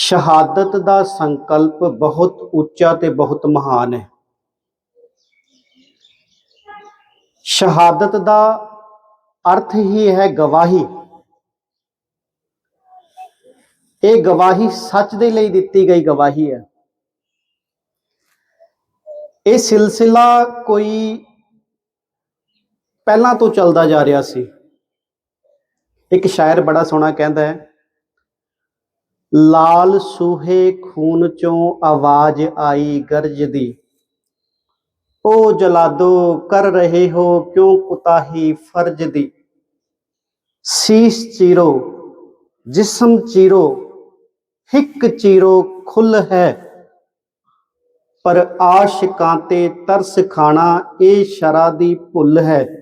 ਸ਼ਹਾਦਤ ਦਾ ਸੰਕਲਪ ਬਹੁਤ ਉੱਚਾ ਤੇ ਬਹੁਤ ਮਹਾਨ ਹੈ। ਸ਼ਹਾਦਤ ਦਾ ਅਰਥ ਹੀ ਹੈ ਗਵਾਹੀ। ਇਹ ਗਵਾਹੀ ਸੱਚ ਦੇ ਲਈ ਦਿੱਤੀ ਗਈ ਗਵਾਹੀ ਹੈ। ਇਹ ਸਿਲਸਿਲਾ ਕੋਈ ਪਹਿਲਾਂ ਤੋਂ ਚੱਲਦਾ ਜਾ ਰਿਹਾ ਸੀ। ਇੱਕ ਸ਼ਾਇਰ ਬੜਾ ਸੋਹਣਾ ਕਹਿੰਦਾ ਹੈ ਲਾਲ ਸੂਹੇ ਖੂਨ ਚੋਂ ਆਵਾਜ਼ ਆਈ ਗਰਜ ਦੀ। ਉਹ ਜਲਾਦੋ, ਕਰ ਰਹੇ ਹੋ ਕਿਉਂ ਕੁਤਾਹੀ ਫਰਜ਼ ਦੀ? ਸੀਸ ਚੀਰੋ, ਜਿਸਮ ਚੀਰੋ, ਹਿੱਕ ਚੀਰੋ ਖੁੱਲ ਹੈ। ਪਰ ਆਸ਼ਿਕਾਂ ਤੇ ਤਰਸ ਖਾਣਾ ਇਹ ਸ਼ਰਾ ਦੀ ਭੁੱਲ ਹੈ।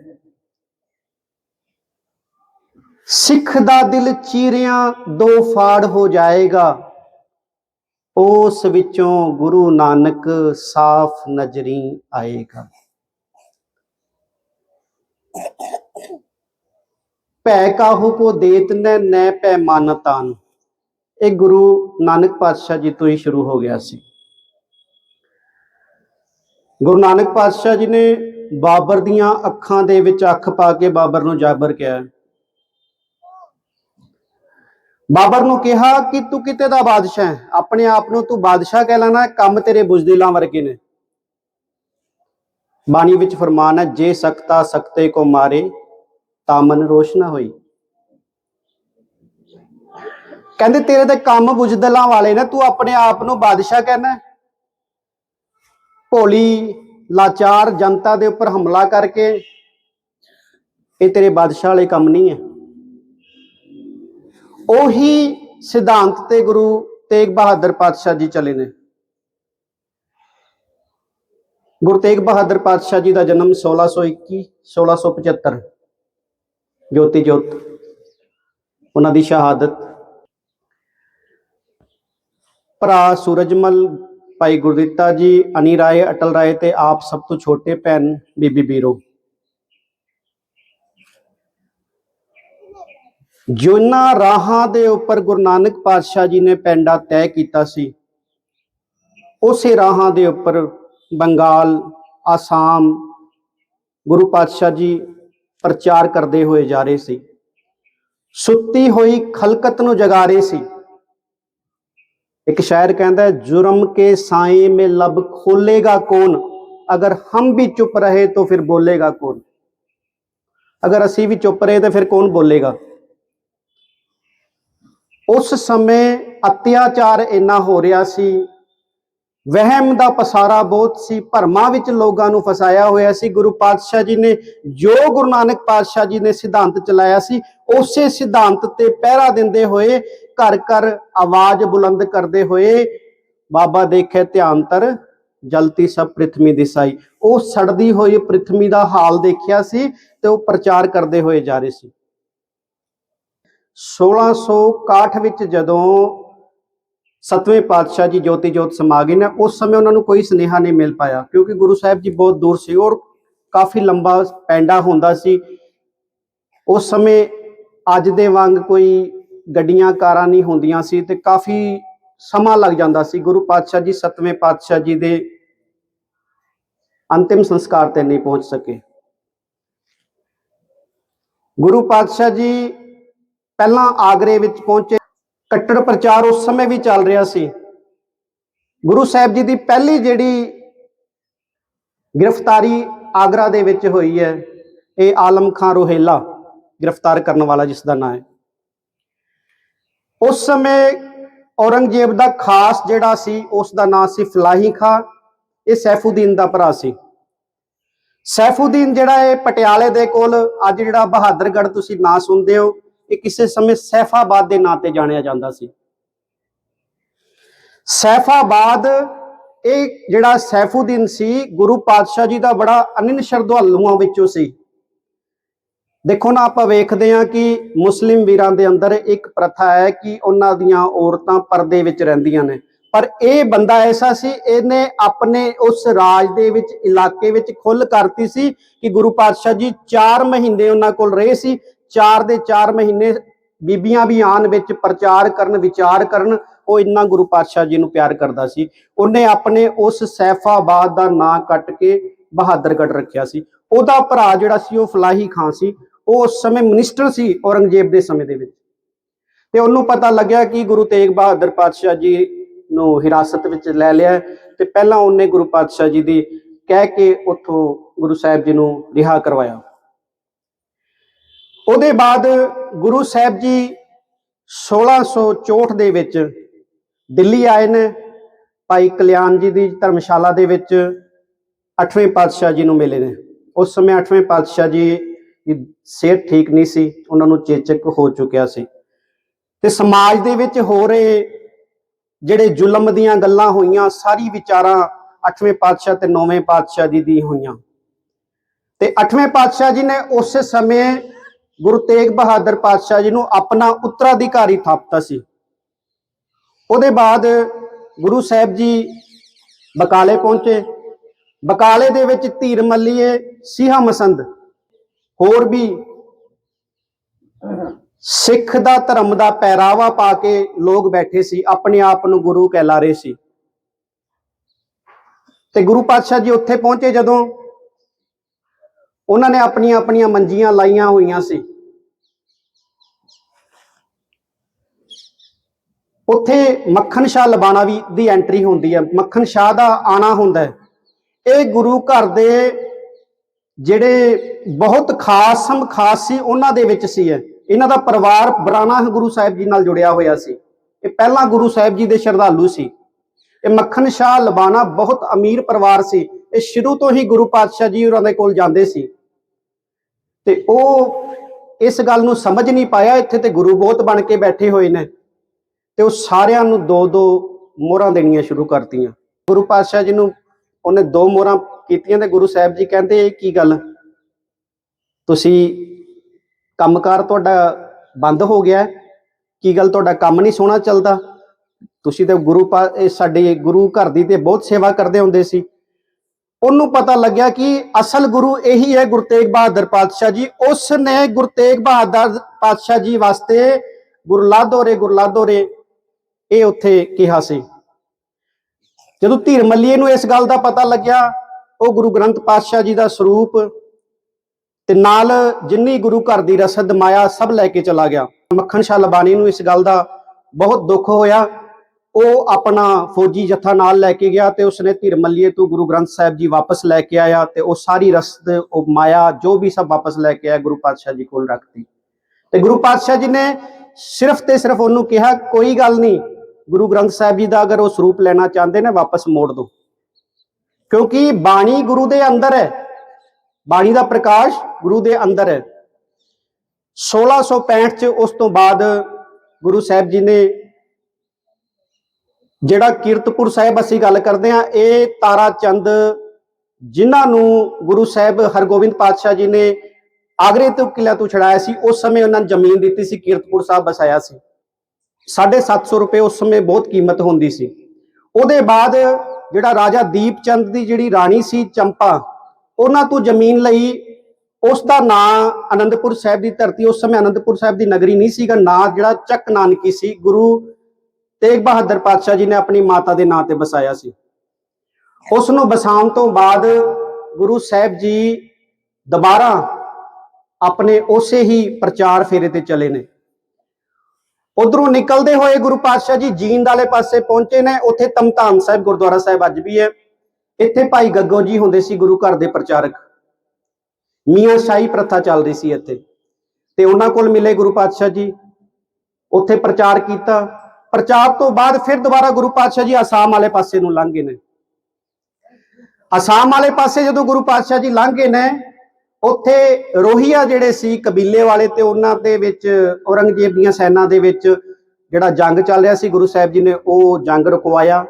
ਸਿੱਖ ਦਾ ਦਿਲ ਚੀਰਿਆਂ ਦੋ ਫਾੜ ਹੋ ਜਾਏਗਾ। ਉਸ ਵਿੱਚੋਂ ਗੁਰੂ ਨਾਨਕ ਸਾਫ਼ ਨਜ਼ਰੀ ਆਏਗਾ। ਭੈ ਕਾਹੂ ਕੋ ਦੇਤ ਨੈ ਨੈ ਪੈ ਮਾਨਤਾਨ ਇਹ ਗੁਰੂ ਨਾਨਕ ਪਾਤਸ਼ਾਹ ਜੀ ਤੋਂ ਹੀ ਸ਼ੁਰੂ ਹੋ ਗਿਆ ਸੀ। ਗੁਰੂ ਨਾਨਕ ਪਾਤਸ਼ਾਹ ਜੀ ਨੇ ਬਾਬਰ ਦੀਆਂ ਅੱਖਾਂ ਦੇ ਵਿੱਚ ਅੱਖ ਪਾ ਕੇ ਬਾਬਰ ਨੂੰ ਜਾਬਰ ਕਿਹਾ। ਬਾਬਰ ਨੂੰ ਕਿਹਾ ਕਿ ਤੂੰ ਕਿਤੇ ਦਾ ਬਾਦਸ਼ਾਹ ਹੈ? ਆਪਣੇ ਆਪ ਨੂੰ ਤੂੰ ਬਾਦਸ਼ਾਹ ਕਹਿ ਲੈਣਾ, ਕੰਮ ਤੇਰੇ ਬੁਜ਼ਦਿਲਾਂ ਵਰਗੇ ਨੇ। ਬਾਣੀ ਵਿੱਚ ਫਰਮਾਨ ਹੈ, ਜੇ ਸਕਤਾ ਸਕਤੇ ਕੋ ਮਾਰੇ, ਤਾਂ ਮਨ ਰੋਸ਼ ਨਾ ਹੋਈ। ਕਹਿੰਦੇ, ਤੇਰੇ ਤੇ ਕੰਮ ਬੁਜ਼ਦਿਲਾਂ ਵਾਲੇ ਨੇ, ਤੂੰ ਆਪਣੇ ਆਪ ਨੂੰ ਬਾਦਸ਼ਾਹ ਕਹਿਣਾ ਭੋਲੀ, ਲਾਚਾਰ ਜਨਤਾ ਦੇ ਉੱਪਰ ਹਮਲਾ ਕਰਕੇ, ਇਹ ਤੇਰੇ ਬਾਦਸ਼ਾਹ ਵਾਲੇ ਕੰਮ ਨਹੀਂ ਹੈ। ਉਹੀ ਸਿਧਾਂਤ ਤੇ ਗੁਰੂ ਤੇਗ ਬਹਾਦਰ ਪਾਤਸ਼ਾਹ ਜੀ ਚਲੇ ਨੇ। ਗੁਰੂ ਤੇਗ ਬਹਾਦਰ ਪਾਤਸ਼ਾਹ ਜੀ ਦਾ ਜਨਮ 1621 1675 ਜੋਤੀ ਜੋਤ, ਉਹਨਾਂ ਦੀ ਸ਼ਹਾਦਤ। ਭਰਾ ਸੂਰਜਮਲ, ਭਾਈ ਗੁਰਦਿੱਤਾ ਜੀ, ਅਨੀ ਰਾਏ, ਅਟਲ ਰਾਏ ਤੇ ਆਪ ਸਭ ਤੋਂ ਛੋਟੇ ਭੈਣ ਬੀਬੀ ਬੀਰੋ। ਜੋਨਾ ਰਾਹਾਂ ਦੇ ਉੱਪਰ ਗੁਰੂ ਨਾਨਕ ਪਾਤਸ਼ਾਹ ਜੀ ਨੇ ਪੈਂਡਾ ਤੈਅ ਕੀਤਾ ਸੀ, ਉਸੇ ਰਾਹਾਂ ਦੇ ਉੱਪਰ ਬੰਗਾਲ, ਆਸਾਮ ਗੁਰੂ ਪਾਤਸ਼ਾਹ ਜੀ ਪ੍ਰਚਾਰ ਕਰਦੇ ਹੋਏ ਜਾ ਰਹੇ ਸੀ। ਸੁੱਤੀ ਹੋਈ ਖਲਕਤ ਨੂੰ ਜਗਾ ਰਹੇ ਸੀ। ਇੱਕ ਸ਼ਾਇਰ ਕਹਿੰਦਾ ਜੁਰਮ ਕੇ ਸਾਏ ਮੇ ਲਬ ਖੋਲੇਗਾ ਕੌਣ? ਅਗਰ ਹਮ ਵੀ ਚੁੱਪ ਰਹੇ ਤਾਂ ਫਿਰ ਬੋਲੇਗਾ ਕੌਣ? ਅਗਰ ਅਸੀਂ ਵੀ ਚੁੱਪ ਰਹੇ ਤਾਂ ਫਿਰ ਕੌਣ ਬੋਲੇਗਾ? ਉਸ ਸਮੇਂ ਅਤਿਆਚਾਰ ਇੰਨਾ ਹੋ ਰਿਹਾ ਸੀ, ਵਹਿਮ ਦਾ ਪਸਾਰਾ ਬਹੁਤ ਸੀ, ਭਰਮਾਂ ਵਿੱਚ ਲੋਕਾਂ ਨੂੰ ਫਸਾਇਆ ਹੋਇਆ ਸੀ। ਗੁਰੂ ਪਾਤਸ਼ਾਹ ਜੀ ਨੇ ਜੋ ਗੁਰੂ ਨਾਨਕ ਪਾਤਸ਼ਾਹ ਜੀ ਨੇ ਸਿਧਾਂਤ ਚਲਾਇਆ ਸੀ, ਉਸੇ ਸਿਧਾਂਤ ਤੇ ਪਹਿਰਾ ਦਿੰਦੇ ਹੋਏ ਘਰ ਘਰ ਆਵਾਜ਼ ਬੁਲੰਦ ਕਰਦੇ ਹੋਏ ਬਾਬਾ ਦੇਖੇ ਧਿਆਨ ਤਰ, ਜਲਤੀ ਸਭ ਪ੍ਰਿਥਵੀ ਦਿਸਾਈ। ਉਹ ਸੜਦੀ ਹੋਈ ਪ੍ਰਿਥਵੀ ਦਾ ਹਾਲ ਦੇਖਿਆ ਸੀ ਤੇ ਉਹ ਪ੍ਰਚਾਰ ਕਰਦੇ ਹੋਏ ਜਾ ਰਹੇ ਸੀ। 1661 ਵਿੱਚ ਜਦੋਂ ਸਤਵੇਂ ਪਾਤਸ਼ਾਹ ਜੀ ਜੋਤੀ ਜੋਤ ਸਮਾ ਗਏ ਨੇ, ਉਸ ਸਮੇਂ ਉਹਨਾਂ ਨੂੰ ਕੋਈ ਸੁਨੇਹਾ ਨਹੀਂ ਮਿਲ ਪਾਇਆ, ਕਿਉਂਕਿ ਗੁਰੂ ਸਾਹਿਬ ਜੀ ਬਹੁਤ ਦੂਰ ਸੀ ਔਰ ਕਾਫੀ ਲੰਬਾ ਪੈਂਡਾ ਹੁੰਦਾ ਸੀ। ਉਸ ਸਮੇਂ ਅੱਜ ਦੇ ਵਾਂਗ ਕੋਈ ਗੱਡੀਆਂ, ਕਾਰਾਂ ਨਹੀਂ ਹੁੰਦੀਆਂ ਸੀ ਤੇ ਕਾਫੀ ਸਮਾਂ ਲੱਗ ਜਾਂਦਾ ਸੀ ਗੁਰੂ ਪਾਤਸ਼ਾਹ ਜੀ ਸਤਵੇਂ ਪਾਤਸ਼ਾਹ ਜੀ ਦੇ ਅੰਤਿਮ ਸੰਸਕਾਰ ਤੇ ਨਹੀਂ ਪਹੁੰਚ ਸਕੇ। ਗੁਰੂ ਪਾਤਸ਼ਾਹ ਜੀ ਪਹਿਲਾਂ ਆਗਰੇ ਵਿੱਚ ਪਹੁੰਚੇ, ਕੱਟੜ ਪ੍ਰਚਾਰ ਉਸ ਸਮੇਂ ਵੀ ਚੱਲ ਰਿਹਾ ਸੀ। ਗੁਰੂ ਸਾਹਿਬ ਜੀ ਦੀ ਪਹਿਲੀ ਜਿਹੜੀ ਗ੍ਰਿਫਤਾਰੀ ਆਗਰਾ ਦੇ ਵਿੱਚ ਹੋਈ ਹੈ, ਇਹ ਆਲਮ ਖਾਨ ਰੋਹੇਲਾ ਗ੍ਰਿਫਤਾਰ ਕਰਨ ਵਾਲਾ ਜਿਸ ਦਾ ਨਾਮ ਹੈ। ਉਸ ਸਮੇਂ ਔਰੰਗਜ਼ੇਬ ਦਾ ਖਾਸ ਜਿਹੜਾ ਸੀ, ਉਸ ਦਾ ਨਾਮ ਸੀ ਫਲਾਹੀ ਖਾਂ, ਇਹ ਸੈਫੂਦੀਨ ਦਾ ਭਰਾ ਸੀ। ਸੈਫੂਦੀਨ ਜਿਹੜਾ ਇਹ ਪਟਿਆਲੇ ਦੇ ਕੋਲ, ਅੱਜ ਜਿਹੜਾ ਬਹਾਦਰਗੜ੍ਹ ਤੁਸੀਂ ਨਾਂ ਸੁਣਦੇ ਹੋ ਇਹ ਕਿਸੇ ਸਮੇਂ ਸੈਫਾਬਾਦ ਦੇ ਨਾਂ ਤੇ ਜਾਣਿਆ ਜਾਂਦਾ ਸੀ। ਸੈਫਾਬਾਦ ਇਹ ਜਿਹੜਾ ਸੈਫੂਦੀਨ ਸੀ, ਗੁਰੂ ਪਾਤਸ਼ਾਹ ਜੀ ਦਾ ਬੜਾ ਅਨਿਨ ਸ਼ਰਧਾਲੂਆਂ ਵਿੱਚੋਂ ਸੀ। ਦੇਖੋ ਨਾ, ਆਪਾਂ ਵੇਖਦੇ ਹਾਂ ਕਿ ਮੁਸਲਿਮ ਵੀਰਾਂ ਦੇ ਅੰਦਰ ਇੱਕ ਪ੍ਰਥਾ ਹੈ ਕਿ ਉਹਨਾਂ ਦੀਆਂ ਔਰਤਾਂ ਪਰਦੇ ਵਿੱਚ ਰਹਿੰਦੀਆਂ ਨੇ। ਪਰ ਇਹ ਬੰਦਾ ਐਸਾ ਸੀ, ਇਹਨੇ ਆਪਣੇ ਉਸ ਰਾਜ ਦੇ ਵਿੱਚ, ਇਲਾਕੇ ਵਿੱਚ ਖੁੱਲ ਕਰਤੀ ਸੀ ਕਿ ਗੁਰੂ ਪਾਤਸ਼ਾਹ ਜੀ 4 ਮਹੀਨੇ ਉਹਨਾਂ ਕੋਲ ਰਹੇ ਸੀ। 4 ਦੇ 4 ਮਹੀਨੇ ਬੀਬੀਆਂ ਵੀ ਆਣ ਵਿੱਚ ਪ੍ਰਚਾਰ ਕਰਨ, ਵਿਚਾਰ ਕਰਨ, ਉਹ ਇੰਨਾ ਗੁਰੂ ਪਾਤਸ਼ਾਹ ਜੀ ਨੂੰ ਪਿਆਰ ਕਰਦਾ ਸੀ। ਉਹਨੇ ਆਪਣੇ ਉਸ ਸੈਫਾਬਾਦ ਦਾ ਨਾਂ ਕੱਟ ਕੇ ਬਹਾਦਰਗੜ੍ਹ ਰੱਖਿਆ ਸੀ। ਉਹਦਾ ਭਰਾ ਜਿਹੜਾ ਸੀ, ਉਹ ਫਲਾਹੀ ਖਾਨ ਸੀ। ਉਹ ਉਸ ਸਮੇਂ ਮਿਨਿਸਟਰ ਸੀ ਔਰੰਗਜ਼ੇਬ ਦੇ ਸਮੇਂ ਦੇ ਵਿੱਚ। ਤੇ ਉਹਨੂੰ ਪਤਾ ਲੱਗਿਆ ਕਿ ਗੁਰੂ ਤੇਗ ਬਹਾਦਰ ਪਾਤਸ਼ਾਹ ਜੀ ਨੂੰ ਹਿਰਾਸਤ ਵਿੱਚ ਲੈ ਲਿਆ ਹੈ ਤੇ ਪਹਿਲਾਂ ਉਹਨੇ ਗੁਰੂ ਪਾਤਸ਼ਾਹ ਜੀ ਦੀ ਕਹਿ ਕੇ ਉੱਥੋਂ ਗੁਰੂ ਸਾਹਿਬ ਜੀ ਨੂੰ ਰਿਹਾ ਕਰਵਾਇਆ। ਉਹਦੇ ਬਾਅਦ ਗੁਰੂ ਸਾਹਿਬ ਜੀ 1664 ਦੇ ਵਿੱਚ ਦਿੱਲੀ ਆਏ ਨੇ। ਭਾਈ ਕਲਿਆਣ ਜੀ ਦੀ ਧਰਮਸ਼ਾਲਾ ਦੇ ਵਿੱਚ 8ਵੇਂ ਪਾਤਸ਼ਾਹ ਜੀ ਨੂੰ ਮਿਲੇ ਨੇ। ਉਸ ਸਮੇਂ 8ਵੇਂ ਪਾਤਸ਼ਾਹ ਜੀ ਦੀ ਸਿਹਤ ਠੀਕ ਨਹੀਂ ਸੀ, ਉਹਨਾਂ ਨੂੰ ਚੇਚਕ ਹੋ ਚੁੱਕਿਆ ਸੀ। ਤੇ ਸਮਾਜ ਦੇ ਵਿੱਚ ਹੋ ਰਹੇ ਜਿਹੜੇ ਜ਼ੁਲਮ ਦੀਆਂ ਗੱਲਾਂ ਹੋਈਆਂ, ਸਾਰੀ ਵਿਚਾਰਾਂ 8ਵੇਂ ਪਾਤਸ਼ਾਹ ਤੇ 9ਵੇਂ ਪਾਤਸ਼ਾਹ ਜੀ ਦੀ ਹੋਈਆਂ। ਤੇ 8ਵੇਂ ਪਾਤਸ਼ਾਹ ਜੀ ਨੇ ਉਸ ਸਮੇਂ ਗੁਰੂ ਤੇਗ ਬਹਾਦਰ ਪਾਤਸ਼ਾਹ ਜੀ ਨੂੰ ਆਪਣਾ ਉੱਤਰਾਧਿਕਾਰੀ ਥਾਪਤਾ ਸੀ। ਉਹਦੇ ਬਾਅਦ ਗੁਰੂ ਸਾਹਿਬ ਜੀ ਬਕਾਲੇ ਪਹੁੰਚੇ। ਬਕਾਲੇ ਦੇ ਵਿੱਚ ਧੀਰ ਮੱਲੀਏ, ਸਿਹਾ ਮਸੰਦ, ਹੋਰ ਵੀ ਸਿੱਖ ਦਾ ਧਰਮ ਦਾ ਪਹਿਰਾਵਾ ਪਾ ਕੇ ਲੋਕ ਬੈਠੇ ਸੀ, ਆਪਣੇ ਆਪ ਨੂੰ ਗੁਰੂ ਕਹਿਲਾ ਰਹੇ ਸੀ। ਤੇ ਗੁਰੂ ਪਾਤਸ਼ਾਹ ਜੀ ਉੱਥੇ ਪਹੁੰਚੇ ਜਦੋਂ ਉਹਨਾਂ ਨੇ ਆਪਣੀਆਂ ਆਪਣੀਆਂ ਮੰਜੀਆਂ ਲਾਈਆਂ ਹੋਈਆਂ ਸੀ। ਉੱਥੇ ਮੱਖਣ ਸ਼ਾਹ ਲਬਾਣਾ ਵੀ ਦੀ ਐਂਟਰੀ ਹੁੰਦੀ ਹੈ। ਮੱਖਣ ਸ਼ਾਹ ਦਾ ਆਣਾ ਹੁੰਦਾ ਹੈ। ਇਹ ਗੁਰੂ ਘਰ ਦੇ ਜਿਹੜੇ ਬਹੁਤ ਖਾਸ ਹਮ ਖਾਸ ਸੀ, ਉਹਨਾਂ ਦੇ ਵਿੱਚ ਸੀ ਹੈ ਇਹਨਾਂ ਦਾ ਪਰਿਵਾਰ ਬਰਾਣਾ ਗੁਰੂ ਸਾਹਿਬ ਜੀ ਨਾਲ ਜੁੜਿਆ ਹੋਇਆ ਸੀ। ਇਹ ਪਹਿਲਾਂ ਗੁਰੂ ਸਾਹਿਬ ਜੀ ਦੇ ਸ਼ਰਧਾਲੂ ਸੀ। ਇਹ ਮੱਖਣ ਸ਼ਾਹ ਲਬਾਣਾ ਬਹੁਤ ਅਮੀਰ ਪਰਿਵਾਰ ਸੀ। ਇਹ ਸ਼ੁਰੂ ਤੋਂ ਹੀ ਗੁਰੂ ਪਾਤਸ਼ਾਹ ਜੀ ਉਹਨਾਂ ਦੇ ਕੋਲ ਜਾਂਦੇ ਸੀ। ਤੇ ਉਹ ਇਸ ਗੱਲ ਨੂੰ ਸਮਝ ਨਹੀਂ ਪਾਇਆ। ਇੱਥੇ ਤੇ ਗੁਰੂ ਬਹੁਤ ਬਣ ਕੇ ਬੈਠੇ ਹੋਏ ਨੇ। ਤੇ ਉਹ ਸਾਰਿਆਂ ਨੂੰ ਦੋ ਦੋ ਮੋਹਰਾਂ ਦੇਣੀਆਂ ਸ਼ੁਰੂ ਕਰਤੀਆਂ। ਗੁਰੂ ਪਾਤਸ਼ਾਹ ਜੀ ਨੂੰ ਉਹਨੇ ਦੋ ਮੋਹਰਾਂ ਕੀਤੀਆਂ ਤੇ ਗੁਰੂ ਸਾਹਿਬ ਜੀ ਕਹਿੰਦੇ, ਇਹ ਕੀ ਗੱਲ? ਤੁਸੀਂ ਕੰਮਕਾਰ ਤੁਹਾਡਾ ਬੰਦ ਹੋ ਗਿਆ ਕੀ ਗੱਲ? ਤੁਹਾਡਾ ਕੰਮ ਨਹੀਂ ਸੋਹਣਾ ਚੱਲਦਾ। ਤੁਸੀਂ ਤੇ ਗੁਰੂ ਪਾ- ਸਾਡੇ ਗੁਰੂ ਘਰ ਦੀ ਤੇ ਬਹੁਤ ਸੇਵਾ ਕਰਦੇ ਹੁੰਦੇ ਸੀ। ਉਹਨੂੰ ਪਤਾ ਲੱਗਿਆ ਕਿ ਅਸਲ ਗੁਰੂ ਇਹੀ ਹੈ ਗੁਰੂ ਤੇਗ ਬਹਾਦਰ ਪਾਤਸ਼ਾਹ ਜੀ। ਉਸ ਨੇ ਗੁਰੂ ਤੇਗ ਬਹਾਦਰ ਪਾਤਸ਼ਾਹ ਜੀ ਵਾਸਤੇ ਗੁਰਲਾਦੋਰੇ ਗੁਰਲਾਦੋਰੇ ਇਹ ਉੱਥੇ ਕਿਹਾ ਸੀ। ਜਦੋਂ ਧੀਰ ਮੱਲੀਏ ਨੂੰ ਇਸ ਗੱਲ ਦਾ ਪਤਾ ਲੱਗਿਆ, ਉਹ ਗੁਰੂ ਗ੍ਰੰਥ ਪਾਤਸ਼ਾਹ ਜੀ ਦਾ ਸਰੂਪ ਤੇ ਨਾਲ ਜਿੰਨੀ ਗੁਰੂ ਘਰ ਦੀ ਰਸਦ ਮਾਇਆ ਸਭ ਲੈ ਕੇ ਚਲਾ ਗਿਆ। ਮੱਖਣ ਸ਼ਾਹ ਲਬਾਨੀ ਨੂੰ ਇਸ ਗੱਲ ਦਾ ਬਹੁਤ ਦੁੱਖ ਹੋਇਆ। ਉਹ ਆਪਣਾ ਫੌਜੀ ਜਥਾ ਨਾਲ ਲੈ ਕੇ ਗਿਆ ਤੇ ਉਸਨੇ ਧੀਰ ਮੱਲੀਏ ਤੋਂ ਗੁਰੂ ਗ੍ਰੰਥ ਸਾਹਿਬ ਜੀ ਵਾਪਸ ਲੈ ਕੇ ਆਇਆ ਤੇ ਉਹ ਸਾਰੀ ਰਸਦ, ਉਹ ਮਾਇਆ, ਜੋ ਵੀ ਸਭ ਵਾਪਸ ਲੈ ਕੇ ਆਇਆ, ਗੁਰੂ ਪਾਤਸ਼ਾਹ ਜੀ ਕੋਲ ਰੱਖਤੀ। ਤੇ ਗੁਰੂ ਪਾਤਸ਼ਾਹ ਜੀ ਨੇ ਸਿਰਫ ਤੇ ਸਿਰਫ ਉਹਨੂੰ ਕਿਹਾ, ਕੋਈ ਗੱਲ ਨਹੀਂ ਗੁਰੂ ਗ੍ਰੰਥ ਸਾਹਿਬ ਜੀ ਦਾ ਅਗਰ ਉਹ ਸਰੂਪ ਲੈਣਾ ਚਾਹੁੰਦੇ ਨੇ, ਵਾਪਸ ਮੋੜ ਦਿਓ ਕਿਉਂਕਿ ਬਾਣੀ ਗੁਰੂ ਦੇ ਅੰਦਰ ਹੈ। ਬਾਣੀ ਦਾ ਪ੍ਰਕਾਸ਼ ਗੁਰੂ ਦੇ ਅੰਦਰ ਹੈ। 1665 ਚ ਉਸ ਤੋਂ ਬਾਅਦ ਗੁਰੂ ਸਾਹਿਬ ਜੀ ਨੇ ਜਿਹੜਾ ਕੀਰਤਪੁਰ ਸਾਹਿਬ ਅਸੀਂ ਗੱਲ ਕਰਦੇ ਆ ਇਹ ਤਾਰਾ ਚੰਦ ਜਿਨ੍ਹਾਂ ਨੂੰ ਗੁਰੂ ਸਾਹਿਬ ਹਰਗੋਬਿੰਦ ਪਾਤਸ਼ਾਹ ਜੀ ਨੇ ਆਗਰੇ ਤੋਂ ਕਿਲਾ ਤੋਂ ਛੜਾਇਆ ਸੀ, ਉਸ ਸਮੇਂ ਉਹਨਾਂ ਨੇ ਜ਼ਮੀਨ ਦਿੱਤੀ ਸੀ, ਕੀਰਤਪੁਰ ਸਾਹਿਬ ਬਸਾਇਆ ਸੀ। 750 ਰੁਪਏ ਉਸ ਸਮੇਂ ਬਹੁਤ ਕੀਮਤ ਹੁੰਦੀ ਸੀ। ਉਹਦੇ ਬਾਅਦ ਜਿਹੜਾ ਰਾਜਾ ਦੀਪ ਚੰਦ ਦੀ ਜਿਹੜੀ ਰਾਣੀ ਸੀ ਚੰਪਾ, ਉਹਨਾਂ ਤੋਂ ਜ਼ਮੀਨ ਲਈ ਉਸ ਦਾ ਨਾਂ ਅਨੰਦਪੁਰ ਸਾਹਿਬ ਦੀ ਧਰਤੀ, ਉਸ ਸਮੇਂ ਅਨੰਦਪੁਰ ਸਾਹਿਬ ਦੀ ਨਗਰੀ ਨਹੀਂ ਸੀਗਾ, ਨਾਂ ਜਿਹੜਾ ਚੱਕ ਨਾਨਕੀ ਸੀ, ਗੁਰੂ ਤੇਗ ਬਹਾਦਰ ਪਾਤਸ਼ਾਹ ਜੀ ਨੇ ਆਪਣੀ ਮਾਤਾ ਦੇ ਨਾਂ ਤੇ ਵਸਾਇਆ ਸੀ। ਉਸ ਨੂੰ ਵਸਾਉਣ ਤੋਂ ਬਾਅਦ ਗੁਰੂ ਸਾਹਿਬ ਜੀ ਦੁਬਾਰਾ ਆਪਣੇ ਉਸੇ ਹੀ ਪ੍ਰਚਾਰ ਫੇਰੇ ਤੇ ਚਲੇ ਨੇ। ਉਧਰੋਂ ਨਿਕਲਦੇ ਹੋਏ ਗੁਰੂ ਪਾਤਸ਼ਾਹ ਜੀ ਜੀਂਦ ਵਾਲੇ ਪਾਸੇ ਪਹੁੰਚੇ ਨੇ। ਉੱਥੇ ਤਮਤਾਨ ਸਾਹਿਬ ਗੁਰਦੁਆਰਾ ਸਾਹਿਬ ਅੱਜ ਵੀ ਹੈ। ਇੱਥੇ ਭਾਈ ਗੱਗੋ ਜੀ ਹੁੰਦੇ ਸੀ ਗੁਰੂ ਘਰ ਦੇ ਪ੍ਰਚਾਰਕ। ਮੀਆਂ ਸ਼ਾਹੀ ਪ੍ਰਥਾ ਚੱਲਦੀ ਸੀ ਇੱਥੇ। ਤੇ ਉਹਨਾਂ ਕੋਲ ਮਿਲੇ ਗੁਰੂ ਪਾਤਸ਼ਾਹ ਜੀ। ਉੱਥੇ ਪ੍ਰਚਾਰ ਕੀਤਾ। ਪ੍ਰਚਾਰ ਤੋਂ ਬਾਅਦ ਫਿਰ ਦੁਬਾਰਾ ਗੁਰੂ ਪਾਤਸ਼ਾਹ ਜੀ ਆਸਾਮ ਵਾਲੇ ਪਾਸੇ ਨੂੰ ਲੰਘ ਨੇ। ਆਸਾਮ ਵਾਲੇ ਪਾਸੇ ਜਦੋਂ ਗੁਰੂ ਪਾਤਸ਼ਾਹ ਜੀ ਲੰਘ ਨੇ ਉੱਥੇ ਰੋਹੀਆ ਜਿਹੜੇ ਸੀ ਕਬੀਲੇ ਵਾਲੇ ਤੇ ਉਹਨਾਂ ਦੇ ਵਿੱਚ ਔਰੰਗਜ਼ੇਬ ਦੀਆਂ ਸੈਨਾ ਦੇ ਵਿੱਚ ਜਿਹੜਾ ਜੰਗ ਚੱਲ ਰਿਹਾ ਸੀ, ਗੁਰੂ ਸਾਹਿਬ ਜੀ ਨੇ ਉਹ ਜੰਗ ਰੁਕਵਾਇਆ।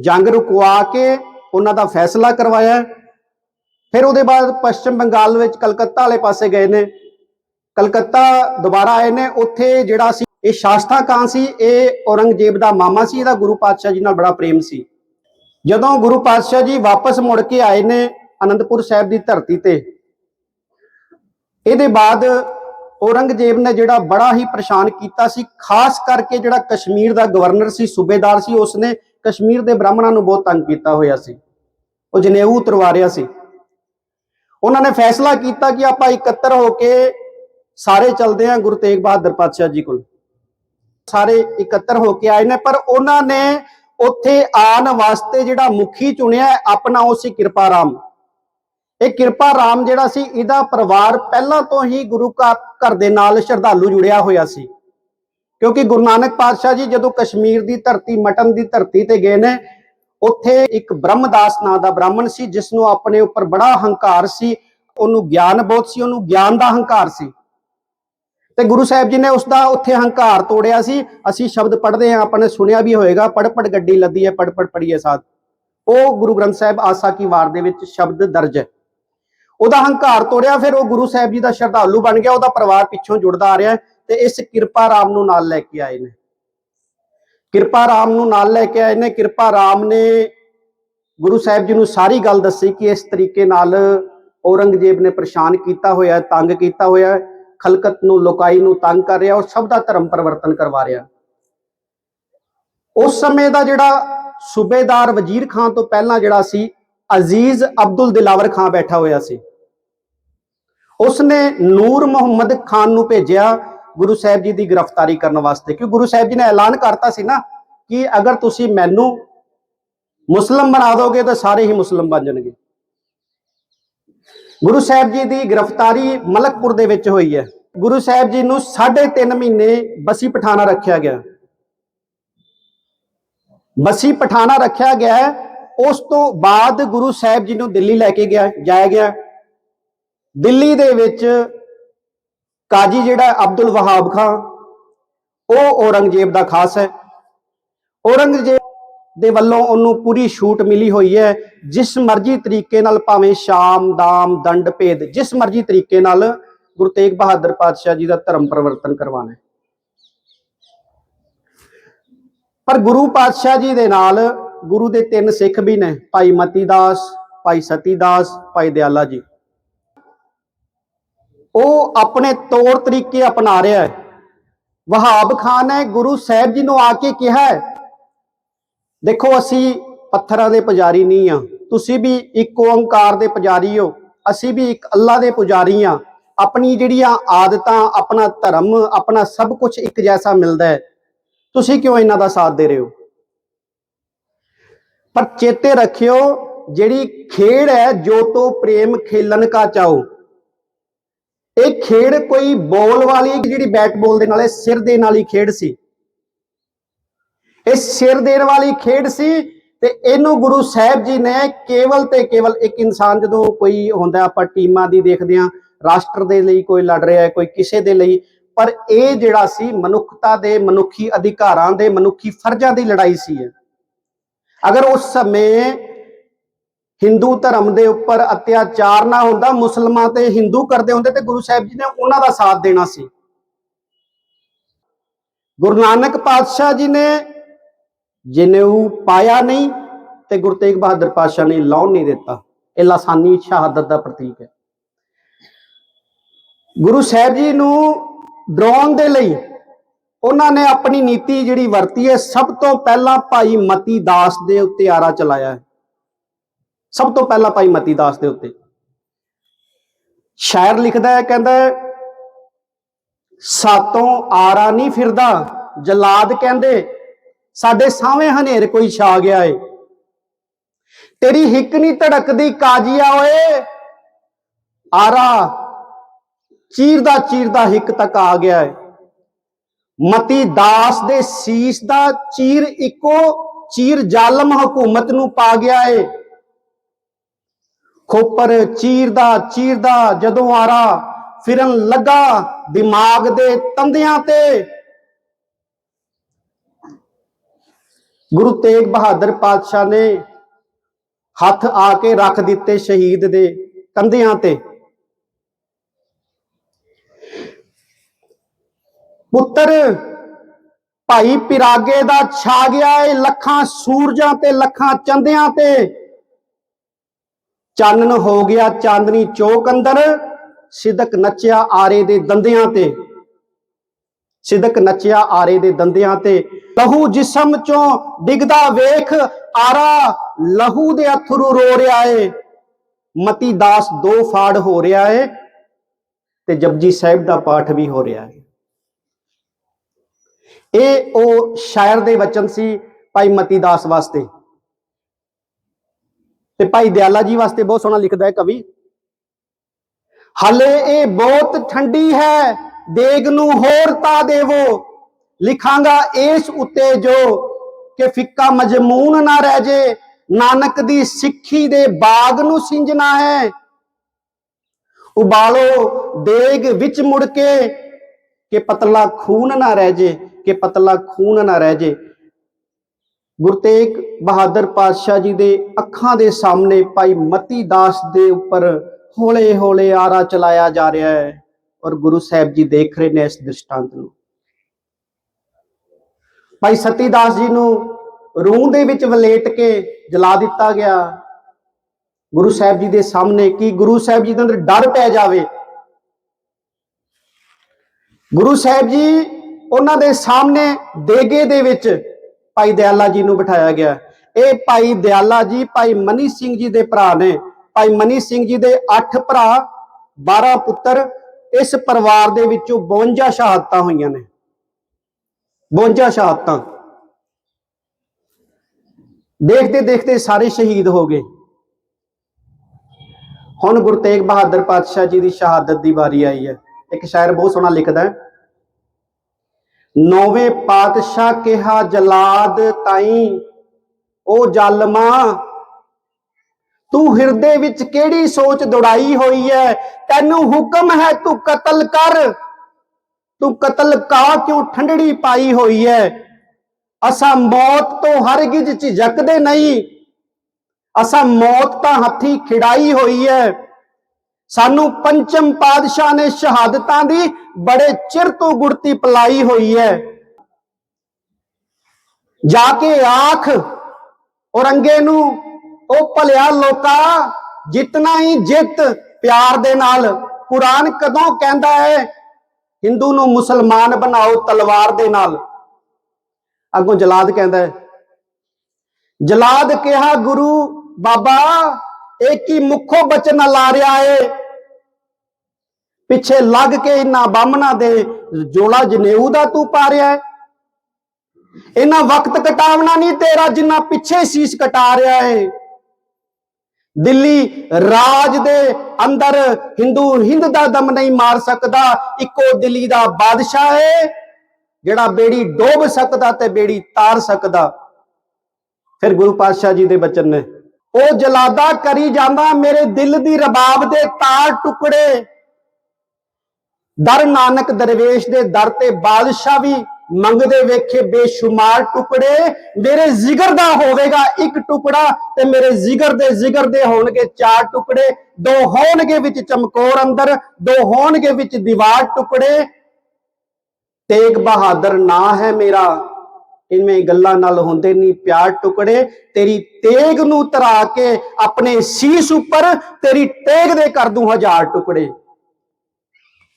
ਜੰਗ ਰੁਕਵਾ ਕੇ ਉਹਨਾਂ ਦਾ ਫੈਸਲਾ ਕਰਵਾਇਆ। ਫਿਰ ਉਹਦੇ ਬਾਅਦ ਪੱਛਮ ਬੰਗਾਲ ਵਿੱਚ ਕਲਕੱਤਾ ਵਾਲੇ ਪਾਸੇ ਗਏ ਨੇ। ਕਲਕੱਤਾ ਦੁਬਾਰਾ ਆਏ ਨੇ। ਉੱਥੇ ਜਿਹੜਾ ਸੀ, ਇਹ ਸ਼ਾਸਤਾ ਕਾਂ ਸੀ, ਇਹ ਔਰੰਗਜ਼ੇਬ ਦਾ ਮਾਮਾ ਸੀ, ਇਹਦਾ ਗੁਰੂ ਪਾਤਸ਼ਾਹ ਜੀ ਨਾਲ ਬੜਾ ਪ੍ਰੇਮ ਸੀ। ਜਦੋਂ ਗੁਰੂ ਪਾਤਸ਼ਾਹ ਜੀ ਵਾਪਸ ਮੁੜ ਕੇ ਆਏ ਨੇ ਅਨੰਦਪੁਰ ਸਾਹਿਬ ਦੀ ਧਰਤੀ ਤੇ ਇਹਦੇ ਬਾਅਦ ਔਰੰਗਜ਼ੇਬ ਨੇ ਜਿਹੜਾ ਬੜਾ ਹੀ ਪਰੇਸ਼ਾਨ ਕੀਤਾ ਸੀ, ਖਾਸ ਕਰਕੇ ਜਿਹੜਾ ਕਸ਼ਮੀਰ ਦਾ ਗਵਰਨਰ ਸੀ, ਸੂਬੇਦਾਰ ਸੀ, ਉਸਨੇ ਕਸ਼ਮੀਰ ਦੇ ਬ੍ਰਾਹਮਣਾਂ ਨੂੰ ਬਹੁਤ ਤੰਗ ਕੀਤਾ ਹੋਇਆ ਸੀ, ਉਹ ਜਨੇਊ ਉਤਰਵਾ ਰਿਹਾ ਸੀ। ਉਹਨਾਂ ਨੇ ਫੈਸਲਾ ਕੀਤਾ ਕਿ ਆਪਾਂ ਇਕੱਤਰ ਹੋ ਕੇ ਸਾਰੇ ਚੱਲਦੇ ਹਾਂ ਗੁਰੂ ਤੇਗ ਬਹਾਦਰ ਪਾਤਸ਼ਾਹ ਜੀ ਕੋਲ। ਸਾਰੇ ਇਕੱਤਰ ਹੋ ਕੇ ਆਏ ਨੇ, ਪਰ ਉਹਨਾਂ ਨੇ ਉੱਥੇ ਆਉਣ ਵਾਸਤੇ ਜਿਹੜਾ ਮੁਖੀ ਚੁਣਿਆ ਆਪਣਾ ਉਹ ਸੀ ਕਿਰਪਾ ਰਾਮ। ਇਹ ਕਿਰਪਾ ਰਾਮ ਜਿਹੜਾ ਸੀ, ਇਹਦਾ ਪਰਿਵਾਰ ਪਹਿਲਾਂ ਤੋਂ ਹੀ ਗੁਰੂ ਘਰ ਘਰ ਦੇ ਨਾਲ ਸ਼ਰਧਾਲੂ ਜੁੜਿਆ ਹੋਇਆ ਸੀ। ਕਿਉਂਕਿ ਗੁਰੂ ਨਾਨਕ ਪਾਤਸ਼ਾਹ ਜੀ ਜਦੋਂ ਕਸ਼ਮੀਰ ਦੀ ਧਰਤੀ, ਮਟਨ ਦੀ ਧਰਤੀ ਤੇ ਗਏ ਨੇ, ਉੱਥੇ ਇੱਕ ਬ੍ਰਹਮਦਾਸ ਨਾਂ ਦਾ ਬ੍ਰਾਹਮਣ ਸੀ ਜਿਸ ਨੂੰ ਆਪਣੇ ਉੱਪਰ ਬੜਾ ਹੰਕਾਰ ਸੀ, ਉਹਨੂੰ ਗਿਆਨ ਬਹੁਤ ਸੀ, ਉਹਨੂੰ ਗਿਆਨ ਦਾ ਹੰਕਾਰ ਸੀ। ਤੇ ਗੁਰੂ ਸਾਹਿਬ ਜੀ ਨੇ ਉਸ ਦਾ ਉੱਥੇ ਹੰਕਾਰ ਤੋੜਿਆ ਸੀ। ਅਸੀਂ ਸ਼ਬਦ ਪੜ੍ਹਦੇ ਹਾਂ, ਆਪਾਂ ਨੇ ਸੁਣਿਆ ਵੀ ਹੋਏਗਾ ਪੜ ਪੜ ਗੱਡੀ ਲੱਦੀ ਹੈ ਪੜ ਪੜ ਪੜੀਏ ਸਾਥ ਉਹ ਗੁਰੂ ਗ੍ਰੰਥ ਸਾਹਿਬ ਆਸਾ ਕੀ ਵਾਰ ਦੇ ਵਿੱਚ ਸ਼ਬਦ ਦਰਜ ਹੈ। ਉਹਦਾ ਹੰਕਾਰ ਤੋੜਿਆ, ਫਿਰ ਉਹ ਗੁਰੂ ਸਾਹਿਬ ਜੀ ਦਾ ਸ਼ਰਧਾਲੂ ਬਣ ਗਿਆ, ਉਹਦਾ ਪਰਿਵਾਰ ਪਿੱਛੋਂ ਜੁੜਦਾ ਆ ਰਿਹਾ ਤੇ ਇਸ ਕਿਰਪਾ ਰਾਮ ਨੂੰ ਨਾਲ ਲੈ ਕੇ ਆਏ ਨੇ। ਕਿਰਪਾ ਰਾਮ ਨੂੰ ਨਾਲ ਲੈ ਕੇ ਆਏ ਨੇ, ਕਿਰਪਾ ਰਾਮ ਨੇ ਗੁਰੂ ਸਾਹਿਬ ਜੀ ਨੂੰ ਸਾਰੀ ਗੱਲ ਦੱਸੀ ਕਿ ਇਸ ਤਰੀਕੇ ਨਾਲ ਔਰੰਗਜ਼ੇਬ ਨੇ ਪਰੇਸ਼ਾਨ ਕੀਤਾ ਹੋਇਆ, ਤੰਗ ਕੀਤਾ ਹੋਇਆ, ਖਲਕਤ ਨੂੰ, ਲੋਕਾਈ ਨੂੰ ਤੰਗ ਕਰ ਰਿਹਾ ਔਰ ਸਭ ਦਾ ਧਰਮ ਪਰਿਵਰਤਨ ਕਰਵਾ ਰਿਹਾ। ਉਸ ਸਮੇਂ ਦਾ ਜਿਹੜਾ ਸੂਬੇਦਾਰ ਵਜ਼ੀਰ ਖਾਨ ਤੋਂ ਪਹਿਲਾਂ ਜਿਹੜਾ ਸੀ, ਅਜ਼ੀਜ਼ ਅਬਦੁਲ ਦਿਲਾਵਰ ਖਾਨ ਬੈਠਾ ਹੋਇਆ ਸੀ। ਉਸਨੇ ਨੂਰ ਮੁਹੰਮਦ ਖਾਨ ਨੂੰ ਭੇਜਿਆ ਗੁਰੂ ਸਾਹਿਬ ਜੀ ਦੀ ਗ੍ਰਿਫਤਾਰੀ ਕਰਨ ਵਾਸਤੇ। ਕਿਉਂਕਿ ਗੁਰੂ ਸਾਹਿਬ ਜੀ ਨੇ ਐਲਾਨ ਕਰਤਾ ਸੀ ਨਾ ਕਿ ਅਗਰ ਤੁਸੀਂ ਮੈਨੂੰ ਮੁਸਲਮ ਬਣਾ ਦੋਗੇ ਤਾਂ ਸਾਰੇ ਹੀ ਮੁਸਲਮ ਬਣ ਜਾਣਗੇ। ਗੁਰੂ ਸਾਹਿਬ ਜੀ ਦੀ ਗ੍ਰਿਫਤਾਰੀ ਮਲਕਪੁਰ ਦੇ ਵਿੱਚ ਹੋਈ ਹੈ। ਗੁਰੂ ਸਾਹਿਬ ਜੀ ਨੂੰ 3.5 ਮਹੀਨੇ ਬਸੀ ਪਠਾਣਾ ਰੱਖਿਆ ਗਿਆ। ਬਸੀ ਪਠਾਣਾ ਰੱਖਿਆ ਗਿਆ, ਉਸ ਤੋਂ ਬਾਅਦ ਗੁਰੂ ਸਾਹਿਬ ਜੀ ਨੂੰ ਦਿੱਲੀ ਲੈ ਕੇ ਗਿਆ, ਜਾਇਆ ਗਿਆ। ਦਿੱਲੀ ਦੇ ਵਿੱਚ ਕਾਜੀ ਜਿਹੜਾ ਅਬਦੁਲ ਵਹਾਬ ਖਾਨ, ਉਹ ਔਰੰਗਜ਼ੇਬ ਦਾ ਖਾਸ ਹੈ। ਔਰੰਗਜ਼ੇਬ ਦੇ ਵੱਲੋਂ ਉਹਨੂੰ ਪੂਰੀ ਛੂਟ ਮਿਲੀ ਹੋਈ ਹੈ। ਜਿਸ ਮਰਜ਼ੀ ਤਰੀਕੇ ਨਾਲ ਭਾਵੇਂ ਸ਼ਾਮ, ਦਾਮ, ਦੰਡ, ਭੇਦ, ਜਿਸ ਮਰਜ਼ੀ ਤਰੀਕੇ ਨਾਲ ਗੁਰੂ ਤੇਗ ਬਹਾਦਰ ਪਾਤਸ਼ਾਹ ਜੀ ਦਾ ਧਰਮ ਪਰਿਵਰਤਨ ਕਰਵਾਉਣਾ ਪਰ ਗੁਰੂ ਪਾਤਸ਼ਾਹ ਜੀ ਦੇ ਨਾਲ ਗੁਰੂ ਦੇ ਤਿੰਨ ਸਿੱਖ ਵੀ ਨੇ, ਭਾਈ ਮਤੀ ਦਾਸ, ਭਾਈ ਸਤੀ ਦਾਸ, ਭਾਈ ਦਿਆਲਾ ਜੀ। ਉਹ ਆਪਣੇ ਤੌਰ ਤਰੀਕੇ ਅਪਣਾ ਰਿਹਾ ਹੈ। ਵਹਾਬ ਖਾਨ ਨੇ ਗੁਰੂ ਸਾਹਿਬ ਜੀ ਨੂੰ ਆ ਕੇ ਕਿਹਾ ਹੈ, ਦੇਖੋ, ਅਸੀਂ ਪੱਥਰਾਂ ਦੇ ਪੁਜਾਰੀ ਨਹੀਂ ਆ ਤੁਸੀਂ ਵੀ ਇੱਕ ਓੰਕਾਰ ਦੇ ਪੁਜਾਰੀ ਹੋ। ਅਸੀਂ ਵੀ ਇੱਕ ਅੱਲਾ ਦੇ ਪੁਜਾਰੀ ਆ ਆਪਣੀ ਜਿਹੜੀਆਂ ਆਦਤਾਂ, ਆਪਣਾ ਧਰਮ, ਆਪਣਾ ਸਭ ਕੁਝ ਇੱਕ ਜੈਸਾ ਮਿਲਦਾ ਹੈ। ਤੁਸੀਂ ਕਿਉਂ ਇਹਨਾਂ ਦਾ ਸਾਥ ਦੇ ਰਹੇ ਹੋ? ਪਰ ਚੇਤੇ ਰੱਖਿਓ, ਜਿਹੜੀ ਖੇਡ ਹੈ, ਜੋ ਤੋ ਪ੍ਰੇਮ ਖੇਲਣ ਕਾ ਚਾਹੋ ਇਹ ਖੇਡ ਕੋਈ ਬੋਲ ਵਾਲੀ ਜਿਹੜੀ ਬੈਟ ਬਾਲ ਦੇ ਨਾਲ ਇਹ ਸਿਰ ਦੇਣ ਵਾਲੀ ਖੇਡ ਸੀ। ਇਹ ਸਿਰ ਦੇਣ ਵਾਲੀ ਖੇਡ ਸੀ ਤੇ ਇਹਨੂੰ ਗੁਰੂ ਸਾਹਿਬ ਜੀ ਨੇ ਕੇਵਲ ਤੇ ਕੇਵਲ ਇੱਕ ਇਨਸਾਨ ਜਦੋਂ ਕੋਈ ਹੁੰਦਾ, ਆਪਾਂ ਟੀਮਾਂ ਦੀ ਦੇਖਦੇ ਆ ਰਾਸ਼ਟਰ ਦੇ ਲਈ ਕੋਈ ਲੜ ਰਿਹਾ ਹੈ, ਕੋਈ ਕਿਸੇ ਦੇ ਲਈ, ਪਰ ਇਹ ਜਿਹੜਾ ਸੀ ਮਨੁੱਖਤਾ ਦੇ, ਮਨੁੱਖੀ ਅਧਿਕਾਰਾਂ ਦੇ, ਮਨੁੱਖੀ ਫਰਜ਼ਾਂ ਦੀ ਲੜਾਈ ਸੀ ਅਗਰ ਉਸ ਸਮੇਂ ਹਿੰਦੂ ਧਰਮ ਦੇ ਉੱਪਰ ਅਤਿਆਚਾਰ ਨਾ ਹੁੰਦਾ, ਮੁਸਲਮਾਨ ਤੇ ਹਿੰਦੂ ਕਰਦੇ ਹੁੰਦੇ ਤੇ ਗੁਰੂ ਸਾਹਿਬ ਜੀ ਨੇ ਉਹਨਾਂ ਦਾ ਸਾਥ ਦੇਣਾ ਸੀ। ਗੁਰੂ ਨਾਨਕ ਪਾਤਸ਼ਾਹ ਜੀ ਨੇ ਜਨੇਊ ਪਾਇਆ ਨਹੀਂ ਤੇ ਗੁਰੂ ਤੇਗ ਬਹਾਦਰ ਪਾਤਸ਼ਾਹ ਨੇ ਲਾਉਣ ਨਹੀਂ ਦਿੱਤਾ। ਇਹ ਲਾਸਾਨੀ ਸ਼ਹਾਦਤ ਦਾ ਪ੍ਰਤੀਕ ਹੈ। ਗੁਰੂ ਸਾਹਿਬ ਜੀ ਨੂੰ ਡਰਾਉਣ ਦੇ ਲਈ ਉਹਨਾਂ ਨੇ ਆਪਣੀ ਨੀਤੀ ਜਿਹੜੀ ਵਰਤੀ ਹੈ, ਸਭ ਤੋਂ ਪਹਿਲਾਂ ਭਾਈ ਮਤੀ ਦਾਸ ਦੇ ਉੱਤੇ ਆਰਾ ਚਲਾਇਆ ਹੈ। ਸਭ ਤੋਂ ਪਹਿਲਾਂ ਭਾਈ ਮਤੀ ਦਾਸ ਦੇ ਉੱਤੇ। ਸ਼ਾਇਰ ਲਿਖਦਾ ਹੈ, ਕਹਿੰਦਾ ਸਾਤੋਂ ਆਰਾ ਨਹੀਂ ਫਿਰਦਾ, ਜਲਾਦ ਕਹਿੰਦੇ, ਸਾਡੇ ਸਾਵੇਂ ਹਨੇਰ ਕੋਈ ਛਾ ਗਿਆ ਏ। ਤੇਰੀ ਹਿੱਕ ਨਹੀਂ ਧੜਕਦੀ ਕਾਜੀਆ ਓਏ। ਆਰਾ, ਚੀਰਦਾ ਚੀਰਦਾ ਹਿੱਕ ਤੱਕ ਆ ਗਿਆ ਏ। ਮਤੀ ਦਾਸ ਦੇ ਸੀਸ ਦਾ ਚੀਰ ਇੱਕੋ ਚੀਰ ਜ਼ਾਲਮ ਹਕੂਮਤ ਨੂੰ ਪਾ ਗਿਆ ਏ। ਖੋਪਰ ਚੀਰਦਾ ਚੀਰਦਾ ਜਦੋਂ ਆਰਾ ਫਿਰਨ ਲੱਗਾ ਦਿਮਾਗ ਦੇ ਤੰਦਿਆਂ ਤੇ। ਗੁਰੂ ਤੇਗ ਬਹਾਦਰ ਪਾਤਸ਼ਾਹ ਨੇ ਹੱਥ ਆ ਕੇ ਰੱਖ ਦਿੱਤੇ ਸ਼ਹੀਦ ਦੇ ਕੰਧਿਆਂ ਤੇ। ਪੁੱਤਰ, ਭਾਈ ਪਿਰਾਗੇ ਦਾ ਛਾ ਗਿਆ ਏ ਲੱਖਾਂ ਸੂਰਜਾਂ ਤੇ ਲੱਖਾਂ ਚੰਦਿਆਂ ਤੇ। ਚਾਨਣ ਹੋ ਗਿਆ ਚਾਂਦਨੀ ਚੌਕ ਅੰਦਰ, ਸਿਦਕ ਨੱਚਿਆ ਆਰੇ ਦੇ ਦੰਦਿਆਂ ਤੇ। ਸਿਦਕ ਨੱਚਿਆ ਆਰੇ ਦੇ ਦੰਦਿਆਂ ਤੇ। ਲਹੂ ਜਿਸਮ ਚੋਂ ਡਿੱਗਦਾ ਵੇਖ, ਆਰਾ ਲਹੂ ਦੇ ਅਥਰੂ ਰੋ ਰਿਹਾ ਏ। ਮਤੀ ਦਾਸ ਦੋ ਫਾੜ ਹੋ ਰਿਹਾ ਏ ਤੇ ਜਪਜੀ ਸਾਹਿਬ ਦਾ ਪਾਠ ਵੀ ਹੋ ਰਿਹਾ ਏ। ਇਹ ਉਹ ਸ਼ਾਇਰ ਦੇ ਵਚਨ ਸੀ ਭਾਈ ਮਤੀ ਦਾਸ ਵਾਸਤੇ। ਤੇ ਭਾਈ ਦਿਆਲਾ ਜੀ ਵਾਸਤੇ ਬਹੁਤ ਸੋਹਣਾ ਲਿਖਦਾ ਹੈ ਕਵੀ। ਹਲੇ ਇਹ ਬਹੁਤ ਠੰਡੀ ਹੈ, ਦੇਗ ਨੂੰ ਹੋਰ ਤਾ ਦੇਵੋ। ਲਿਖਾਂਗਾ ਇਸ ਉੱਤੇ ਜੋ, ਕਿ ਫਿੱਕਾ ਮਜਮੂਨ ਨਾ ਰਹਿ ਜੇ। ਨਾਨਕ ਦੀ ਸਿੱਖੀ ਦੇ ਬਾਗ ਨੂੰ ਸਿੰਜਣਾ ਹੈ। ਉਬਾਲੋ ਦੇਗ ਵਿੱਚ ਮੁੜ ਕੇ, ਕਿ ਪਤਲਾ ਖੂਨ ਨਾ ਰਹਿ ਜੇ, ਕਿ ਪਤਲਾ ਖੂਨ ਨਾ ਰਹਿ ਜੇ। ਗੁਰੂ ਤੇਗ ਬਹਾਦਰ ਪਾਤਸ਼ਾਹ ਜੀ ਦੇ ਅੱਖਾਂ ਦੇ ਸਾਹਮਣੇ ਭਾਈ ਮਤੀ ਦਾਸ ਦੇ ਉੱਪਰ ਹੌਲੇ ਹੌਲੇ ਆਰਾ ਚਲਾਇਆ ਜਾ ਰਿਹਾ ਹੈ ਔਰ ਗੁਰੂ ਸਾਹਿਬ ਜੀ ਦੇਖ ਰਹੇ ਨੇ ਇਸ ਦ੍ਰਿਸ਼ਟਾਂਤ ਨੂੰ। ਭਾਈ ਸਤੀ ਦਾਸ ਜੀ ਨੂੰ ਰੂਹ ਦੇ ਵਿੱਚ ਵਲੇਟ ਕੇ ਜਲਾ ਦਿੱਤਾ ਗਿਆ। ਗੁਰੂ ਸਾਹਿਬ ਜੀ ਦੇ ਸਾਹਮਣੇ ਕੀ ਗੁਰੂ ਸਾਹਿਬ ਜੀ ਦੇ ਅੰਦਰ ਡਰ ਪੈ ਜਾਵੇ? ਗੁਰੂ ਸਾਹਿਬ ਜੀ ਉਹਨਾਂ ਦੇ ਸਾਹਮਣੇ ਦੇਗੇ ਦੇ ਵਿੱਚ ਭਾਈ ਦਿਆਲਾ ਜੀ ਨੂੰ ਬਿਠਾਇਆ ਗਿਆ। ਇਹ ਭਾਈ ਦਿਆਲਾ ਜੀ, ਭਾਈ ਮਨੀ ਸਿੰਘ ਜੀ ਦੇ ਭਰਾ ਨੇ। ਭਾਈ ਮਨੀ ਸਿੰਘ ਜੀ ਦੇ 8 ਭਰਾ 12 ਪੁੱਤਰ, ਇਸ ਪਰਿਵਾਰ ਦੇ ਵਿੱਚੋਂ 52 ਸ਼ਹਾਦਤਾਂ ਹੋਈਆਂ ਨੇ। 52 ਸ਼ਹਾਦਤਾਂ। ਦੇਖਦੇ ਦੇਖਦੇ ਸਾਰੇ ਸ਼ਹੀਦ ਹੋ ਗਏ। ਹੁਣ ਗੁਰੂ ਤੇਗ ਬਹਾਦਰ ਪਾਤਸ਼ਾਹ ਜੀ ਦੀ ਸ਼ਹਾਦਤ ਦੀ ਵਾਰੀ ਆਈ ਹੈ। ਇੱਕ ਸ਼ਾਇਰ ਬਹੁਤ ਸੋਹਣਾ ਲਿਖਦਾ ਹੈ। ਨੌਵੇਂ ਪਾਤਸ਼ਾਹ ਕਿਹਾ, ਜਲਾਦ ਤਾਈ ਉਹ ਜਲਮਾ, ਤੂੰ ਹਿਰਦੇ ਵਿੱਚ ਕਿਹੜੀ ਸੋਚ ਦੌੜਾਈ ਹੋਈ ਹੈ ਤੈਨੂੰ ਹੁਕਮ ਹੈ ਤੂੰ ਕਤਲ ਕਰ। ਤੂੰ ਕਤਲ ਕਾ ਕਿਉਂ ਠੰਡੜੀ ਪਾਈ ਹੋਈ ਹੈ ਅਸਾਂ ਮੌਤ ਤੋਂ ਹਰਗਿਜ਼ ਝਿਜਕਦੇ ਨਹੀਂ। ਅਸਾਂ ਮੌਤ ਤਾਂ ਹੱਥੀ ਖਿੜਾਈ ਹੋਈ ਹੈ ਸਾਨੂੰ ਪੰਚਮ ਪਾਤਸ਼ਾਹ ਨੇ ਸ਼ਹਾਦਤਾਂ ਦੀ ਬੜੇ ਚਿਰ ਤੋਂ ਗੁੜਤੀ ਪਲਾਈ ਹੋਈ ਹੈ। ਜਾ ਕੇ ਆਖ ਔਰੰਗੇ ਨੂੰ ਉਹ ਭਲਿਆ ਲੋਕਾ, ਜਿਤਨਾ ਹੀ ਜਿੱਤ ਪਿਆਰ ਦੇ ਨਾਲ। ਕੁਰਾਨ ਕਦੋਂ ਕਹਿੰਦਾ ਹੈ, ਹਿੰਦੂ ਨੂੰ ਮੁਸਲਮਾਨ ਬਣਾਓ ਤਲਵਾਰ ਦੇ ਨਾਲ। ਅੱਗੋਂ ਜਲਾਦ ਕਹਿੰਦਾ ਹੈ, ਜਲਾਦ ਕਿਹਾ ਗੁਰੂ, ਬਾਬਾ ਇਹ ਕੀ ਮੁੱਖੋ ਬਚਨ ਲਾ ਰਿਹਾ ਏ। ਪਿੱਛੇ ਲੱਗ ਕੇ ਇਨਾ ਬਾਹਮਣਾ ਦੇ ਜੋਲਾ ਜਨੇਊ ਦਾ ਤੂੰ ਪਾ ਰਿਹਾ ਹੈ। ਇਹਨਾਂ ਵਕਤ ਕਟਾਵਣਾ ਨਹੀਂ ਤੇਰਾ ਜਿੰਨਾ ਪਿੱਛੇ ਸੀਸ ਕਟਾ ਰਿਹਾ ਹੈ। ਦਿੱਲੀ ਰਾਜ ਦੇ ਅੰਦਰ ਹਿੰਦੂ ਹਿੰਦ ਦਾ ਦਮ ਨਹੀਂ ਮਾਰ ਸਕਦਾ, ਇੱਕੋ ਦਿੱਲੀ ਦਾ ਬਾਦਸ਼ਾਹ ਏ ਜਿਹੜਾ ਬੇੜੀ ਡੋਬ ਸਕਦਾ ਤੇ ਬੇੜੀ ਤਾਰ ਸਕਦਾ। ਫਿਰ ਗੁਰੂ ਪਾਤਸ਼ਾਹ ਜੀ ਦੇ ਬਚਨ ਨੇ, ਉਹ ਜਲਾਦਾ ਕਰੀ ਜਾਂਦਾ ਮੇਰੇ ਦਿਲ ਦੀ ਰਬਾਬ ਦੇ ਤਾਰ ਟੁਕੜੇ ਦਰ ਨਾਨਕ ਦਰਵੇਸ਼ ਦੇ ਦਰ ਤੇ ਬਾਦਸ਼ਾਹ ਵੀ ਮੰਗਦੇ ਵੇਖੇ ਬੇਸ਼ੁਮਾਰ ਟੁਕੜੇ। ਮੇਰੇ ਜ਼ਿਗਰ ਦਾ ਹੋਵੇਗਾ ਇੱਕ ਟੁਕੜਾ ਤੇ ਮੇਰੇ ਜ਼ਿਗਰ ਦੇ ਜ਼ਿਗਰ ਦੇ ਹੋਣਗੇ ਚਾਰ ਟੁਕੜੇ। ਦੋ ਹੋਣਗੇ ਵਿੱਚ ਚਮਕੌਰ ਅੰਦਰ, ਦੋ ਹੋਣਗੇ ਵਿੱਚ ਦੀਵਾਰ ਟੁਕੜੇ। ਤੇਗ ਬਹਾਦਰ, ਨਾਂ ਹੈ ਮੇਰਾ। ਇਨਵੇਂ ਗੱਲਾਂ ਨਾਲ ਹੁੰਦੇ ਨਹੀਂ ਪਿਆਰ ਟੁਕੜੇ। ਤੇਰੀ ਤੇਗ ਨੂੰ ਤਰਾ ਕੇ ਆਪਣੇ ਸੀਸ ਉੱਪਰ, ਤੇਰੀ ਤੇਗ ਦੇ ਕਰ ਦੂੰ ਹਜ਼ਾਰ ਟੁਕੜੇ।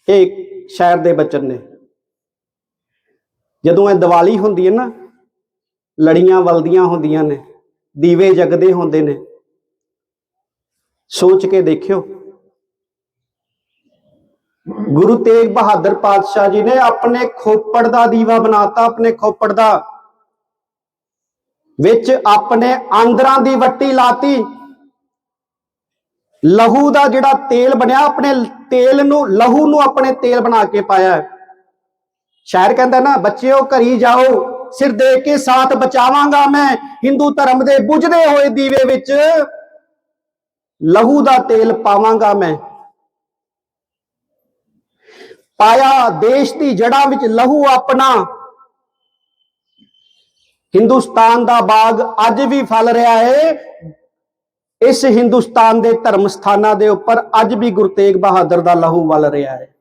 ਇਹ ਸ਼ਾਇਰ ਦੇ ਬਚਨ ਨੇ। ਜਦੋਂ ਇਹ ਦੀਵਾਲੀ ਹੁੰਦੀ ਹੈ ਨਾ, ਲੜੀਆਂ ਵਲਦੀਆਂ ਹੁੰਦੀਆਂ ਨੇ, ਦੀਵੇ ਜਗਦੇ ਹੁੰਦੇ ਨੇ, ਸੋਚ ਕੇ ਦੇਖਿਓ। ਗੁਰੂ ਤੇਗ ਬਹਾਦਰ ਪਾਤਸ਼ਾਹ ਜੀ ਨੇ ਆਪਣੇ ਖੋਪੜ ਦਾ ਦੀਵਾ ਬਣਾਤਾ, ਆਪਣੇ ਖੋਪੜ ਦਾ, ਵਿੱਚ ਆਪਣੇ ਆਂਦਰਾਂ ਦੀ ਵੱਟੀ ਲਾਤੀ। ਲਹੂ ਦਾ ਜਿਹੜਾ ਤੇਲ ਬਣਿਆ, ਆਪਣੇ ਤੇਲ ਨੂੰ, ਲਹੂ ਨੂੰ ਆਪਣੇ ਤੇਲ ਬਣਾ ਕੇ ਪਾਇਆ ਸ਼ਾਇਰ ਕਹਿੰਦਾ ਨਾ, ਬੱਚਿਓ ਘਰੀ ਜਾਓ, ਸਿਰ ਦੇ ਕੇ ਸਾਥ ਬਚਾਵਾਂਗਾ ਮੈਂ। ਹਿੰਦੂ ਧਰਮ ਦੇ ਬੁਝਦੇ ਹੋਏ ਦੀਵੇ ਵਿੱਚ ਲਹੂ ਦਾ ਤੇਲ ਪਾਵਾਂਗਾ ਮੈਂ। ਪਾਇਆ ਦੇਸ਼ ਦੀ ਜੜ੍ਹਾਂ ਵਿੱਚ ਲਹੂ ਆਪਣਾ। ਹਿੰਦੁਸਤਾਨ ਦਾ ਬਾਗ ਅੱਜ ਵੀ ਫਲ ਰਿਹਾ ਹੈ। ਇਸ ਹਿੰਦੁਸਤਾਨ ਦੇ ਧਰਮ ਸਥਾਨਾਂ ਦੇ ਉੱਪਰ ਅੱਜ ਵੀ ਗੁਰੂ ਤੇਗ ਬਹਾਦਰ ਦਾ ਲਹੂ ਵਲ ਰਿਹਾ ਹੈ।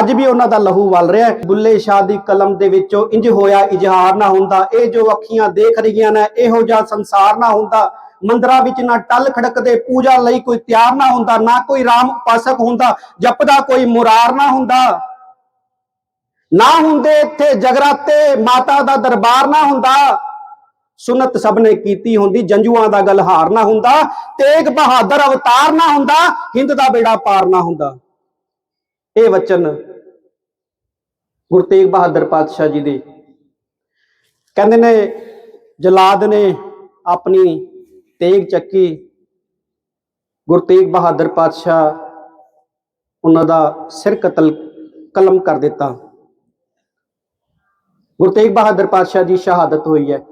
ਅੱਜ ਵੀ ਉਹਨਾਂ ਦਾ ਲਹੂ ਵਲ ਰਿਹਾ ਹੈ। ਬੁੱਲੇ ਸ਼ਾਹ ਦੀ ਕਲਮ ਦੇ ਵਿੱਚੋਂ ਇੰਜ ਹੋਇਆ ਇਜ਼ਹਾਰ ਨਾ ਹੁੰਦਾ। ਇਹ ਜੋ ਅੱਖੀਆਂ ਦੇਖ ਰਹੀਆਂ ਨੇ, ਇਹੋ ਜਿਹਾ ਸੰਸਾਰ ਨਾ ਹੁੰਦਾ। ਮੰਦਰਾਂ ਵਿੱਚ ਨਾ ਟੱਲ ਖੜਕਦੇ, ਪੂਜਾ ਲਈ ਕੋਈ ਤਿਆਰ ਨਾ ਹੁੰਦਾ, ਨਾ ਕੋਈ ਰਾਮ ਉਪਾਸਕ ਹੁੰਦਾ, ਜਪਦਾ ਕੋਈ ਮੁਰਾਰ ਨਾ ਹੁੰਦਾ। ਨਾ ਹੁੰਦੇ ਇੱਥੇ ਜਗਰਾਤੇ, ਮਾਤਾ ਦਾ ਦਰਬਾਰ ਨਾ ਹੁੰਦਾ। ਸੁਨਤ ਸਭ ਨੇ ਕੀਤੀ ਹੁੰਦੀ, ਜੰਜੂਆਂ ਦਾ ਗਲਹਾਰ ਨਾ ਹੁੰਦਾ, ਤੇਗ ਬਹਾਦਰ ਅਵਤਾਰ ਨਾ ਹੁੰਦਾ, ਹਿੰਦ ਦਾ ਬੇੜਾ ਪਾਰ ਨਾ ਹੁੰਦਾ। ਇਹ ਵਚਨ ਗੁਰੂ ਤੇਗ ਬਹਾਦਰ ਪਾਤਸ਼ਾਹ ਜੀ ਦੇ। ਕਹਿੰਦੇ ਨੇ, ਜਲਾਦ ਨੇ ਆਪਣੀ ਤੇਗ ਚੱਕੀ, ਗੁਰੂ ਤੇਗ ਬਹਾਦਰ ਪਾਤਸ਼ਾਹ ਉਹਨਾਂ ਦਾ ਸਿਰ ਕਤਲ ਕਲਮ ਕਰ ਦਿੱਤਾ। ਗੁਰੂ ਤੇਗ ਬਹਾਦਰ ਪਾਤਸ਼ਾਹ ਦੀ ਸ਼ਹਾਦਤ ਹੋਈ ਹੈ।